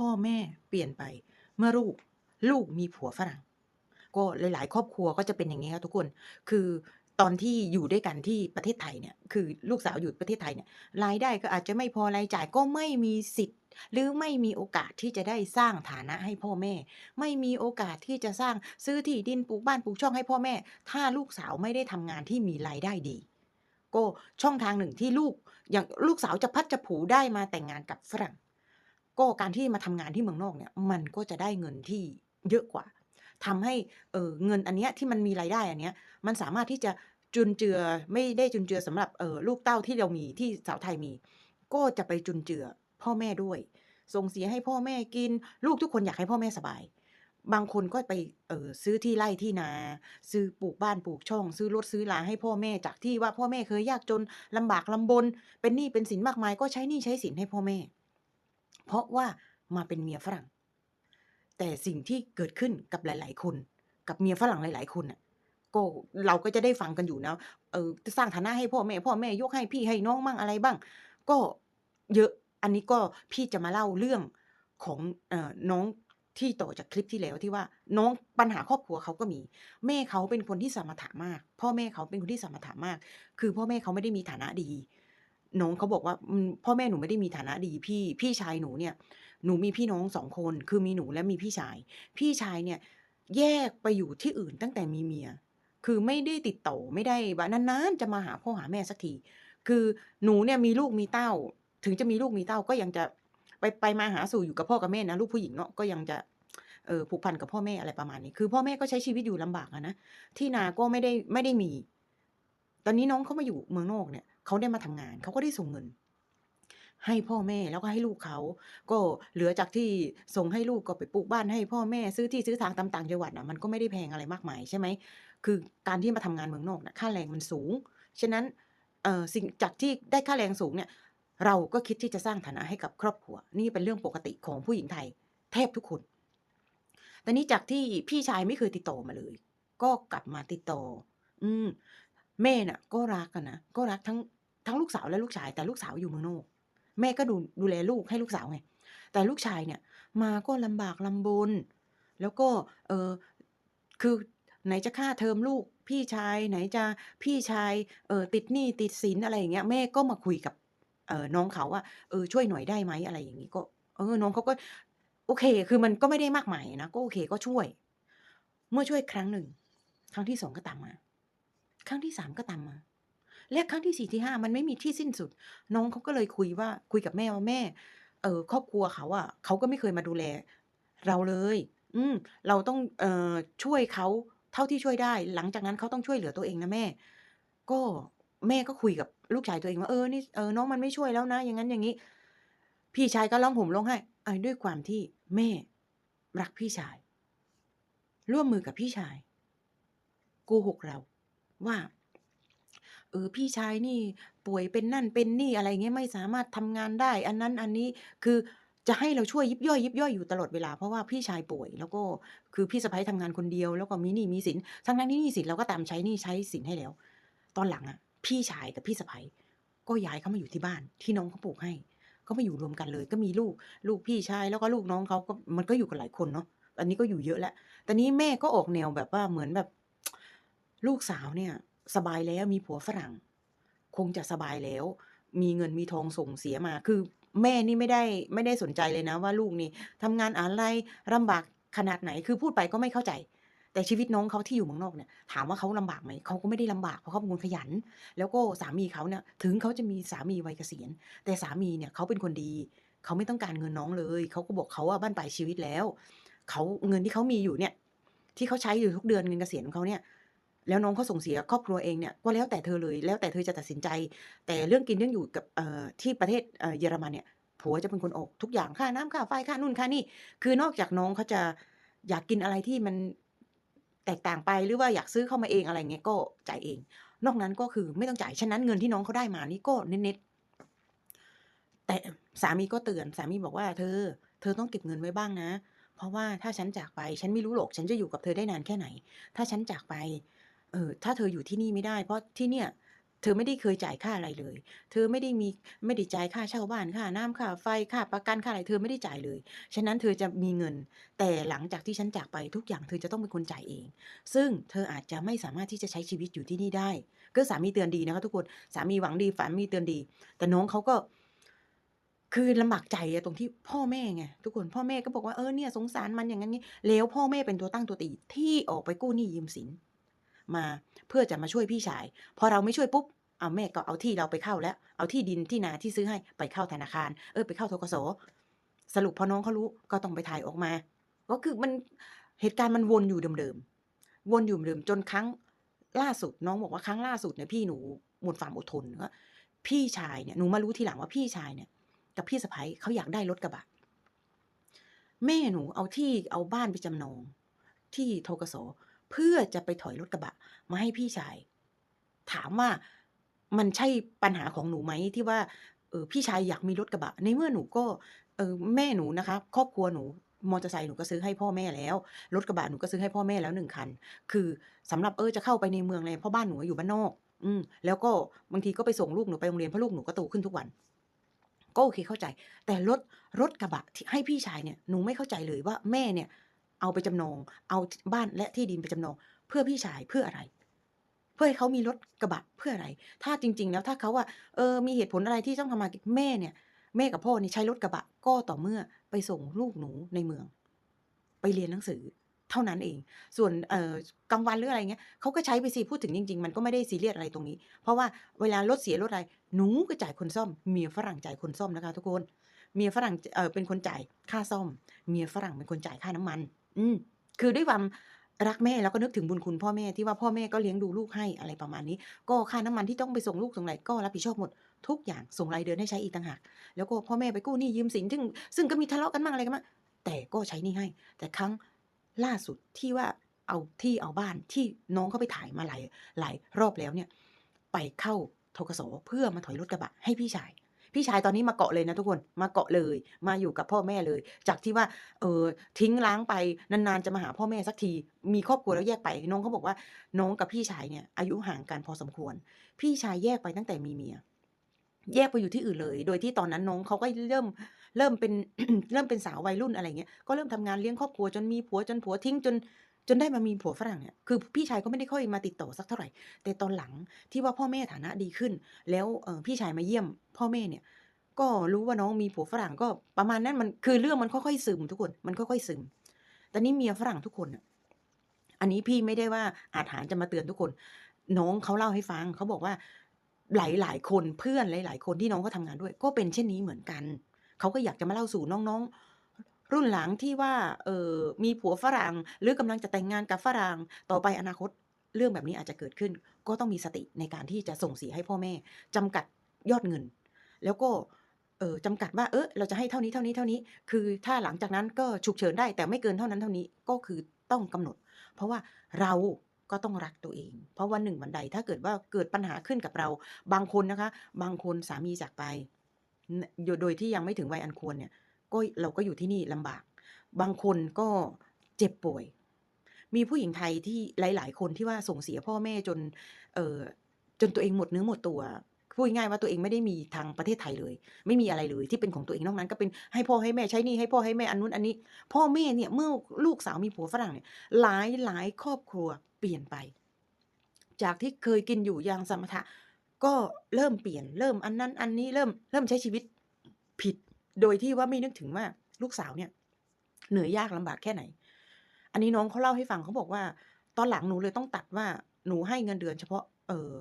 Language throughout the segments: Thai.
พ่อแม่เปลี่ยนไป เมื่อลูกลูกมีผัวฝรั่ง ก็หลาย ๆ ครอบครัวก็จะเป็นอย่างงี้ครับทุกคน คือตอนที่อยู่ด้วยกันที่ประเทศไทยเนี่ย คือลูกสาวอยู่ประเทศไทยเนี่ย รายได้ก็อาจจะไม่พอรายจ่ายก็ไม่มีสิทธิ์ หรือไม่มีโอกาสที่จะได้สร้างฐานะให้พ่อแม่ ไม่มีโอกาสที่จะสร้างซื้อที่ดินปลูกบ้านปลูกช่องให้พ่อแม่ ถ้าลูกสาวไม่ได้ทำงานที่มีรายได้ดี ก็ช่องทางหนึ่งที่ลูกอย่างลูกสาวจะพัดจะผูได้มาแต่งงานกับฝรั่ง ก็การที่มาทำงานที่เมืองนอกเนี่ย มันก็จะได้เงินที่เยอะกว่าทำให้เออเงินอันเนี้ยที่มันมีรายได้อันเนี้ย มันสามารถที่จะจุนเจือไม่ได้จุนเจือสำหรับเออลูกเต้าที่เรามีที่สาวไทยมี ก็จะไปจุนเจือพ่อแม่ด้วย ส่งเสียให้พ่อแม่กิน ลูกทุกคนอยากให้พ่อแม่สบาย บางคนก็ไปเออซื้อที่ไร่ที่นา ซื้อปลูกบ้านปลูกช่อง ซื้อรถซื้อราให้พ่อแม่จากที่ว่าพ่อแม่เคยยากจนลำบากลำบน เป็นหนี้เป็นสินมากมายก็ใช้หนี้ใช้สินให้พ่อแม่ เพราะว่ามาเป็นเมียฝรั่ง แต่สิ่งที่เกิดขึ้นกับหลาย ๆ คน กับเมียฝรั่งหลาย ๆ คนน่ะก็เราก็จะได้ฟังกันอยู่นะเอ่อสร้างฐานะให้พ่อแม่ พ่อแม่ยกให้พี่ให้น้องบ้างอะไรบ้าง ก็เยอะอันนี้ก็พี่จะมาเล่าเรื่องของเอ่อน้องที่ต่อจากคลิปที่แล้วที่ว่าน้องปัญหาครอบครัวเขาก็มี แม่เขาเป็นคนที่สมถะมาก พ่อแม่เขาเป็นคนที่สมถะมาก คือพ่อแม่เขาไม่ได้มีฐานะดี น้องเขาบอกว่าพ่อแม่หนูไม่ได้มีฐานะดีพี่พี่ชายหนูเนี่ย หนูมีพี่น้อง2คน คือมีหนูและมีพี่ชาย พี่ชายเนี่ย แยกไปอยู่ที่อื่นตั้งแต่มีเมีย คือไม่ได้ติดต่อไม่ได้ว่านานๆจะมาหาพ่อหาแม่สักที คือหนูเนี่ยมีลูกมีเต้า ถึงจะมีลูกมีเต้าก็ยังจะไปไปมาหาสู่อยู่กับพ่อกับแม่นะลูกผู้หญิงเนาะก็ยังจะเออผูกพันกับพ่อแม่อะไรประมาณนี้ คือพ่อแม่ก็ใช้ชีวิตอยู่ลำบากอะนะที่นาก็ไม่ได้ไม่ได้มี ตอนนี้น้องเขามาอยู่เมืองนอกเนี่ย เขาได้มาทำงาน เขาก็ได้ส่งเงิน ให้พ่อแม่แล้วก็ให้ลูกเขา ก็เหลือจากที่ส่งให้ลูกก็ไปปลูกบ้านให้พ่อแม่ซื้อที่ซื้อทางตามต่างจังหวัดน่ะมันก็ไม่ได้แพงอะไรมากมายใช่ไหมคือการที่มาทำงานเมืองนอกน่ะค่าแรงมันสูง ฉะนั้นเออสิ่งจากที่ได้ค่าแรงสูงเนี่ยเราก็คิดที่จะสร้างฐานะให้กับครอบครัว นี่เป็นเรื่องปกติของผู้หญิงไทย แทบทุกคนแต่นี้จากที่พี่ชายไม่เคยติดต่อมาเลย ก็กลับมาติดต่อ อืมแม่น่ะ ก็รักอะนะก็รักทั้ง ทั้งลูกสาวและลูกชาย แต่ลูกสาวอยู่เมืองนอกแม่ก็ดูดูแลลูกให้ลูกสาวไงแต่ลูกชายเนี่ยมาก็ลำบากลำบน แล้วก็เออคือไหนจะค่าเทอมลูกพี่ชายไหนจะพี่ชายเออติดหนี้ติดสินอะไรอย่างเงี้ยแม่ก็มาคุยกับเออน้องเขาว่า"เออช่วยหน่อยได้ไหม?"อะไรอย่างงี้ก็เออน้องเขาก็โอเค คือมันก็ไม่ได้มากมายนะก็โอเคก็ช่วย เมื่อช่วยครั้งหนึ่ง ครั้งที่2ก็ตามมา ครั้งที่3ก็ตามมา และครั้งที่4ที่5มันไม่มีที่สิ้นสุด น้องเขาก็เลยคุยว่าคุยกับแม่ว่า"แม่ เอ่อครอบครัวเขาอะเขาก็ไม่เคยมาดูแล เราเลย อืม เราต้องเอ่อช่วยเขาเท่าที่ช่วยได้ หลังจากนั้นเขาต้องช่วยเหลือตัวเองนะแม่"ก็แม่ก็คุยกับลูกชายตัวเองว่า"เออนี่เออน้องมันไม่ช่วยแล้วนะ อย่างงั้นอย่างงี้"พี่ชายก็ร้องห่มร้องไห้อาด้วยความที่แม่รักพี่ชาย ร่วมมือกับพี่ชายโกหกเราว่า เออ พี่ชายนี่ป่วยเป็นนั่นเป็นนี่ อะไรเงี้ย ไม่สามารถทำงานได้ อันนั้นอันนี้ คือจะให้เราช่วยยิบย่อย ยิบย่อยอยู่ตลอดเวลา เพราะว่าพี่ชายป่วย แล้วก็คือพี่สะใภ้ทำงานคนเดียว แล้วก็มีหนี้มีสิน ทั้งๆที่หนี้สินเราก็ตามใช้หนี้ใช้สินให้แล้ว ตอนหลังอะพี่ชายกับพี่สะใภ้ก็ย้ายเข้ามาอยู่ที่บ้านที่น้องเขาปลูกให้ ก็มาอยู่รวมกันเลย ก็มีลูกลูกพี่ชายแล้วก็ลูกน้องเขาก็มันก็อยู่กันหลายคนเนาะ อันนี้ก็อยู่เยอะแล้วแต่นี้แม่ก็ออกแนวแบบว่าเหมือนแบบ ลูกสาวเนี่ย สบายแล้วมีผัวฝรั่ง คงจะสบายแล้ว มีเงินมีทองส่งเสียมาคือแม่นี่ไม่ได้ไม่ได้สนใจเลยนะว่าลูกนี่ทำงานอะไรลำบากขนาดไหนคือพูดไปก็ไม่เข้าใจ แต่ชีวิตน้องเขาที่อยู่เมืองนอกเนี่ยถามว่าเขาลำบากไหมเขาก็ไม่ได้ลำบากเพราะเขาเป็นคนขยัน แล้วก็สามีเขาเนี่ยถึงเขาจะมีสามีวัยเกษียณ แต่สามีเนี่ยเขาเป็นคนดี เขาไม่ต้องการเงินน้องเลยเขาก็บอกเขาอะบั้นปลายชีวิตแล้วเขาเงินที่เขามีอยู่เนี่ยที่เขาใช้อยู่ทุกเดือนเงินเกษียณของเขาเนี่ย แล้วน้องเขาส่งเสียครอบครัวเองเนี่ยก็แล้วแต่เธอเลยแล้วแต่เธอจะตัดสินใจ แต่เรื่องกินเรื่องอยู่กับเอ่อที่ประเทศเอ่อเยอรมันเนี่ยผัวจะเป็นคนออกทุกอย่างค่าน้ำค่าไฟค่านู่นค่านี่ คือนอกจากน้องเขาจะอยากกินอะไรที่มันแตกต่างไปหรือว่าอยากซื้อเข้ามาเองอะไรอย่างเงี้ยก็จ่ายเอง นอกนั้นก็คือไม่ต้องจ่ายฉะนั้นเงินที่น้องเขาได้มานี่ก็เน็ตๆแต่สามีก็เตือนสามีบอกว่า"เธอ เธอต้องเก็บเงินไว้บ้างนะ เพราะว่าถ้าฉันจากไป ฉันไม่รู้หรอกฉันจะอยู่กับเธอได้นานแค่ไหน ถ้าฉันจากไป เออถ้าเธออยู่ที่นี่ไม่ได้ เพราะที่เนี่ย เธอไม่ได้เคยจ่ายค่าอะไรเลย เธอไม่ได้มีไม่ได้จ่ายค่าเช่าบ้านค่าน้ำค่าไฟค่าประกันค่าอะไรเธอไม่ได้จ่ายเลย ฉะนั้นเธอจะมีเงิน แต่หลังจากที่ฉันจากไปทุกอย่างเธอจะต้องเป็นคนจ่ายเอง ซึ่งเธออาจจะไม่สามารถที่จะใช้ชีวิตอยู่ที่นี่ได้ ก็สามีเตือนดีนะคะทุกคนสามีหวังดีสามีเตือนดี แต่น้องเขาก็คือลำบากใจอะตรงที่พ่อแม่ไงทุกคนพ่อแม่ก็บอกว่า"เออเนี่ยสงสารมัน"อย่างงั้นงี้แล้วพ่อแม่เป็นตัวตั้งตัวตีที่ออกไปกู้หนี้ยืมสิน มาเพื่อจะมาช่วยพี่ชาย พอเราไม่ช่วยปุ๊บเอาแม่ก็เอาที่เราไปเข้าแล้ว เอาที่ดินที่นาที่ซื้อให้ไปเข้าธนาคาร เออไปเข้าธกส.สรุปพอน้องเขารู้ก็ต้องไปถ่ายออกมา ก็คือมันเหตุการณ์มันวนอยู่เดิมๆ วนอยู่เดิมจนครั้งล่าสุดน้องบอกว่าครั้งล่าสุดเนี่ยพี่หนูหมดความอดทนว่าพี่ชายเนี่ยหนูมารู้ทีหลังว่าพี่ชายเนี่ย กับพี่สะใภ้เขาอยากได้รถกระบะ แม่หนูเอาที่เอาบ้านไปจำนอง ที่ธกส. เพื่อจะไปถอยรถกระบะ มาให้พี่ชาย ถามว่ามันใช่ปัญหาของหนูไหมที่ว่าเออพี่ชายอยากมีรถกระบะ ในเมื่อหนูก็เออแม่หนูนะคะ ครอบครัวหนูมอเตอร์ไซค์หนูก็ซื้อให้พ่อแม่แล้วรถกระบะหนูก็ซื้อให้พ่อแม่แล้ว1คัน คือสำหรับเออจะเข้าไปในเมืองอะไรเพราะบ้านหนูอยู่บ้านนอก อืมแล้วก็บางทีก็ไปส่งลูกหนูไปโรงเรียนเพราะลูกหนูก็โตขึ้นทุกวัน ก็โอเคเข้าใจ แต่รถรถกระบะที่ให้พี่ชายเนี่ยหนูไม่เข้าใจเลยว่าแม่เนี่ย เอาไปจำนอง เอาบ้านและที่ดินไปจำนอง เพื่อพี่ชายเพื่ออะไร เพื่อให้เขามีรถกระบะเพื่ออะไร ถ้าจริง ๆ แล้วถ้าเขาอะเออมีเหตุผลอะไรที่ต้องทำมาแม่เนี่ย แม่กับพ่อเนี่ยใช้รถกระบะก็ต่อเมื่อไปส่งลูกหนูในเมือง ไปเรียนหนังสือเท่านั้นเอง ส่วนเออกลางวันหรืออะไรเงี้ยเขาก็ใช้ไปสิพูดถึงจริง ๆ มันก็ไม่ได้ซีเรียสอะไรตรงนี้ เพราะว่าเวลารถเสียรถอะไร หนูก็จ่ายคนซ่อม เมียฝรั่งจ่ายคนซ่อมนะคะทุกคน เมียฝรั่งเออเป็นคนจ่ายค่าซ่อม เมียฝรั่งเป็นคนจ่ายค่าน้ำมัน อืม คือด้วยความรักแม่ แล้วก็นึกถึงบุญคุณพ่อแม่ที่ว่าพ่อแม่ก็เลี้ยงดูลูกให้ อะไรประมาณนี้ ก็ค่าน้ำมันที่ต้องไปส่งลูกส่งไรก็รับผิดชอบหมด ทุกอย่างส่งรายเดือนให้ใช้อีกต่างหาก แล้วก็พ่อแม่ไปกู้หนี้ยืมสินซึ่งซึ่งก็มีทะเลาะกันบ้างอะไรกันบ้างแต่ก็ใช้หนี้ให้ แต่ครั้งล่าสุดที่ว่าเอาที่เอาบ้านที่น้องเขาไปถ่ายมาหลายหลายรอบแล้วเนี่ย ไปเข้าธกส.เพื่อมาถอยรถกระบะให้พี่ชาย พี่ชายตอนนี้มาเกาะเลยนะทุกคนมาเกาะเลย มาอยู่กับพ่อแม่เลย จากที่ว่าเอ่อทิ้งร้างไปนานๆจะมาหาพ่อแม่สักที มีครอบครัวแล้วแยกไปน้องเขาบอกว่าน้องกับพี่ชายเนี่ยอายุห่างกันพอสมควร พี่ชายแยกไปตั้งแต่มีเมียแยกไปอยู่ที่อื่นเลย โดยที่ตอนนั้นน้องเขาก็เริ่มเริ่มเป็นเริ่มเป็นสาววัยรุ่นอะไรอย่างเงี้ย ก็เริ่มทำงานเลี้ยงครอบครัวจนมีผัวจนผัวทิ้งจน จนได้มามีผัวฝรั่งเนี่ยคือพี่ชายก็ไม่ได้ค่อยมาติดต่อสักเท่าไหร่ แต่ตอนหลังที่ว่าพ่อแม่ฐานะดีขึ้น แล้วพี่ชายมาเยี่ยม พ่อแม่เนี่ย ก็รู้ว่าน้องมีผัวฝรั่งก็ประมาณนั้นมันคือเรื่องมันค่อยๆซึมทุกคนมันค่อยๆซึมแต่นี่เมียฝรั่งทุกคนน่ะอันนี้พี่ไม่ได้ว่าอาถรรจะมาเตือนทุกคน น้องเขาเล่าให้ฟังเขาบอกว่าหลายๆคนเพื่อนหลาย ๆ คนที่น้องเขาทำงานด้วย ก็เป็นเช่นนี้เหมือนกัน เขาก็อยากจะมาเล่าสู่น้องๆ รุ่นหลังที่ว่าเออมีผัวฝรั่ง หรือกำลังจะแต่งงานกับฝรั่งต่อไปอนาคตเรื่องแบบนี้อาจจะเกิดขึ้น ก็ต้องมีสติในการที่จะส่งเสียให้พ่อแม่จำกัดยอดเงิน แล้วก็เออจำกัดว่าเออเราจะให้เท่านี้ๆๆคือถ้าหลังจากนั้นก็ฉุกเฉินได้ แต่ไม่เกินเท่านั้นเท่านี้ก็คือต้องกำหนด เพราะว่าเราก็ต้องรักตัวเอง เพราะวันหนึ่งวันใดถ้าเกิดว่าเกิดปัญหาขึ้นกับเรา บางคนนะคะ บางคนสามีจากไป โดยที่ยังไม่ถึงวัยอันควรเนี่ย ก็เราก็อยู่ที่นี่ลำบาก บางคนก็เจ็บป่วย มีผู้หญิงไทยที่หลาย ๆ คนที่ว่าส่งเสียพ่อแม่จน เออจนตัวเองหมดเนื้อหมดตัวพูดง่ายๆว่าตัวเองไม่ได้มีทางประเทศไทยเลย ไม่มีอะไรเลยที่เป็นของตัวเองนอกนั้น ก็เป็นให้พ่อให้แม่ใช้หนี้ให้พ่อให้แม่อันนู้นอันนี้ พ่อแม่เนี่ยเมื่อลูกสาวมีผัวฝรั่งเนี่ยหลายๆครอบครัวเปลี่ยนไป จากที่เคยกินอยู่อย่างสมถะ ก็เริ่มเปลี่ยนเริ่มอันนั้นอันนี้เริ่มเริ่มใช้ชีวิตผิด โดยที่ว่าไม่นึกถึงว่าลูกสาวเนี่ยเหนื่อยยากลำบากแค่ไหน อันนี้น้องเขาเล่าให้ฟังเขาบอกว่า ตอนหลังหนูเลยต้องตัดว่าหนูให้เงินเดือนเฉพาะ เอ่อ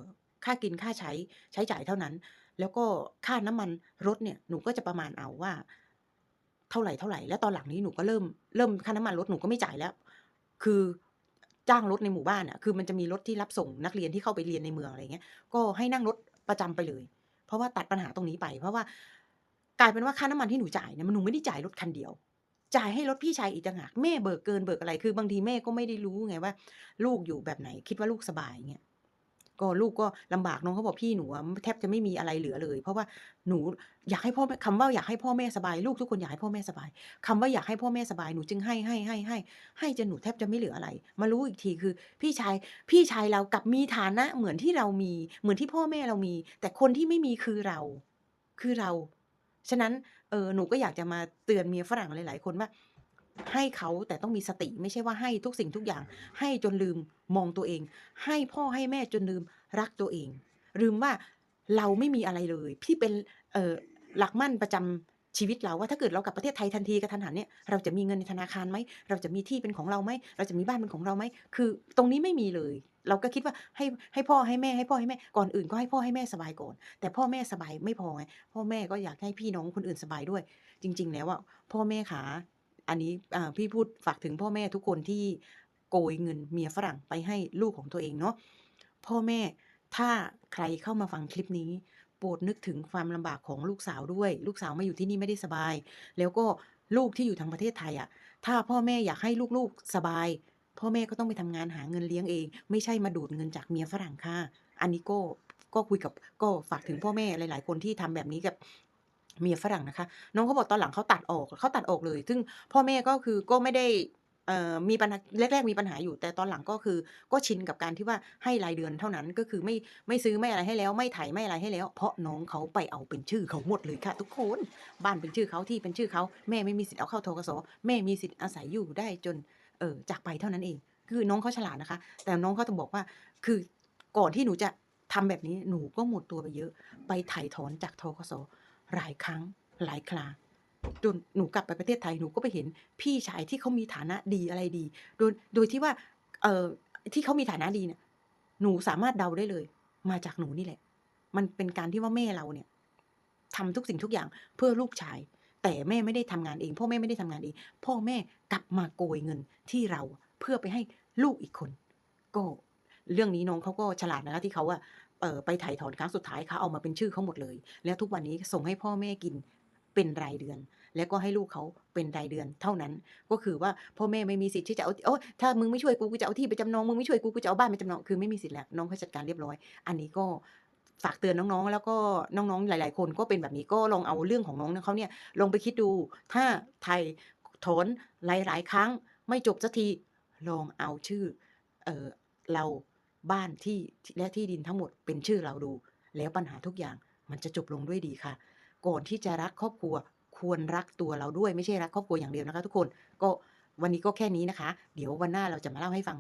ค่ากินค่าใช้ใช้จ่ายเท่านั้น แล้วก็ค่าน้ำมันรถเนี่ยหนูก็จะประมาณเอาว่า เท่าไหรๆแล้วตอนหลังนี้หนูก็เริ่มเริ่มค่าน้ำมันรถหนูก็ไม่จ่ายแล้ว คือจ้างรถในหมู่บ้านอะคือมันจะมีรถที่รับส่งนักเรียนที่เข้าไปเรียนในเมืองอะไรเงี้ย ก็ให้นั่งรถประจำไปเลย เพราะว่าตัดปัญหาตรงนี้ไป เพราะว่า กลายเป็นว่าค่าน้ำมันที่หนูจ่ายเนี่ยมันหนูไม่ได้จ่ายรถคันเดียว จ่ายให้รถพี่ชายอีกต่างหากแม่เบิกเกินเบิกอะไรคือบางทีแม่ก็ไม่ได้รู้ไงว่า ลูกอยู่แบบไหนคิดว่าลูกสบายเงี้ยก็ลูกก็ลำบากน้องเขาบอกพี่หนูแทบจะไม่มีอะไรเหลือเลย เพราะว่าหนูอยากให้พ่อแม่คำว่าอยากให้พ่อแม่สบายลูกทุกคนอยากให้พ่อแม่สบายคำว่าอยากให้พ่อแม่สบายหนูจึงให้ให้ให้ให้ให้จนหนูแทบจะไม่เหลืออะไร มารู้อีกทีคือ พี่ชายพี่ชายเรากับมีฐานะเหมือนที่เรามีเหมือนที่พ่อแม่เรามี แต่คนที่ไม่มีคือเรา คือเรา ฉะนั้นเออหนูก็อยากจะมาเตือนเมียฝรั่งหลายๆ คนว่า ให้เขาแต่ต้องมีสติไม่ใช่ว่าให้ทุกสิ่งทุกอย่าง ให้จนลืมมองตัวเอง ให้พ่อให้แม่จนลืมรักตัวเองลืมว่าเราไม่มีอะไรเลย ที่เป็นเออหลักมั่นประจำ ชีวิตเราว่าถ้าเกิดเรากลับประเทศไทยทันทีกระทันหันเนี่ยเราจะมีเงินในธนาคารไหมเราจะมีที่เป็นของเราไหมเราจะมีบ้านเป็นของเราไหมคือตรงนี้ไม่มีเลย เราก็คิดว่าให้ให้พ่อให้แม่ให้พ่อให้แม่ก่อนอื่นก็ให้พ่อให้แม่สบายก่อน แต่พ่อแม่สบายไม่พอไงพ่อแม่ก็อยากให้พี่น้องคนอื่นสบายด้วย จริง ๆ แล้วอะพ่อแม่ขาอันนี้พี่พูดฝากถึงพ่อแม่ทุกคนที่โกยเงินเมียฝรั่งไปให้ลูกของตัวเองเนาะพ่อแม่ถ้าใครเข้ามาฟังคลิปนี้ โปรดนึกถึงความลำบากของลูกสาวด้วย ลูกสาวมาอยู่ที่นี่ไม่ได้สบาย แล้วก็ลูกที่อยู่ทางประเทศไทยอะถ้าพ่อแม่อยากให้ลูกๆสบาย พ่อแม่ก็ต้องไปทำงานหาเงินเลี้ยงเอง ไม่ใช่มาดูดเงินจากเมียฝรั่งค่ะ อันนี้ก็ก็คุยกับก็ฝากถึงพ่อแม่หลาย ๆ คนที่ทำแบบนี้กับเมียฝรั่งนะคะ น้องเขาบอกตอนหลังเขาตัดออกเขาตัดออกเลย ซึ่งพ่อแม่ก็คือก็ไม่ได้ มีปัญหาแรก ๆ มีปัญหาอยู่แต่ตอนหลังก็คือ ก็ชินกับการที่ว่าให้รายเดือนเท่านั้นก็คือไม่ไม่ซื้อไม่อะไรให้แล้ว ไม่ไถ่ไม่อะไรให้แล้ว เพราะน้องเขาไปเอาเป็นชื่อเขาหมดเลยค่ะ ทุกคน บ้านเป็นชื่อเขาที่เป็นชื่อเขาแม่ไม่มีสิทธิ์เอาเข้าทกสแม่มีสิทธิ์อาศัยอยู่ได้จนเออจากไปเท่านั้นเอง คือน้องเขาฉลาดนะคะ แต่น้องเขาต้องบอกว่าคือก่อนที่หนูจะทำแบบนี้หนูก็หมดตัวไปเยอะ ไปไถ่ถอนจากทกสหลายครั้งหลายครา จนหนูกลับไปประเทศไทยหนูก็ไปเห็นพี่ชายที่เขามีฐานะดีอะไรดี โดยโดยที่ว่า เอ่อที่เขามีฐานะดีเนี่ย หนูสามารถเดาได้เลย มาจากหนูนี่แหละ มันเป็นการที่ว่าแม่เราเนี่ยทำทุกสิ่งทุกอย่างเพื่อลูกชาย แต่แม่ไม่ได้ทำงานเอง พ่อแม่ไม่ได้ทำงานเอง พ่อแม่กลับมาโกยเงินที่เราเพื่อไปให้ลูกอีกคน ก็เรื่องนี้น้องเขาก็ฉลาดนะคะที่เขาอะเอ่อไปถ่ายถอนครั้งสุดท้ายเขาเอามาเป็นชื่อเขาหมดเลย แล้วทุกวันนี้ส่งให้พ่อแม่กิน เป็นรายเดือน แล้วก็ให้ลูกเขาเป็นรายเดือนเท่านั้น ก็คือว่าพ่อแม่ไม่มีสิทธิ์ที่จะเอาโอ้ถ้ามึงไม่ช่วยกูกูจะเอาที่ไปจำนองมึงไม่ช่วยกูกูจะเอาบ้านไปจำนองคือไม่มีสิทธิ์แล้วน้องเขาจัดการเรียบร้อย อันนี้ก็ฝากเตือนน้องๆ แล้วก็น้องๆ หลาย ๆ คนก็เป็นแบบนี้ก็ลองเอาเรื่องของน้องเขาเนี่ยลองไปคิดดูถ้าไทยถอนหลายๆ ครั้งไม่จบสักทีลองเอาชื่อเออเราบ้านที่และที่ดินทั้งหมดเป็นชื่อเราดู แล้วปัญหาทุกอย่างมันจะจบลงด้วยดีค่ะ ก่อนที่จะรักครอบครัว ควรรักตัวเราด้วยไม่ใช่รักครอบครัวอย่างเดียวนะคะ ทุกคนก็วันนี้ก็แค่นี้นะคะ เดี๋ยววันหน้าเราจะมาเล่าให้ฟัง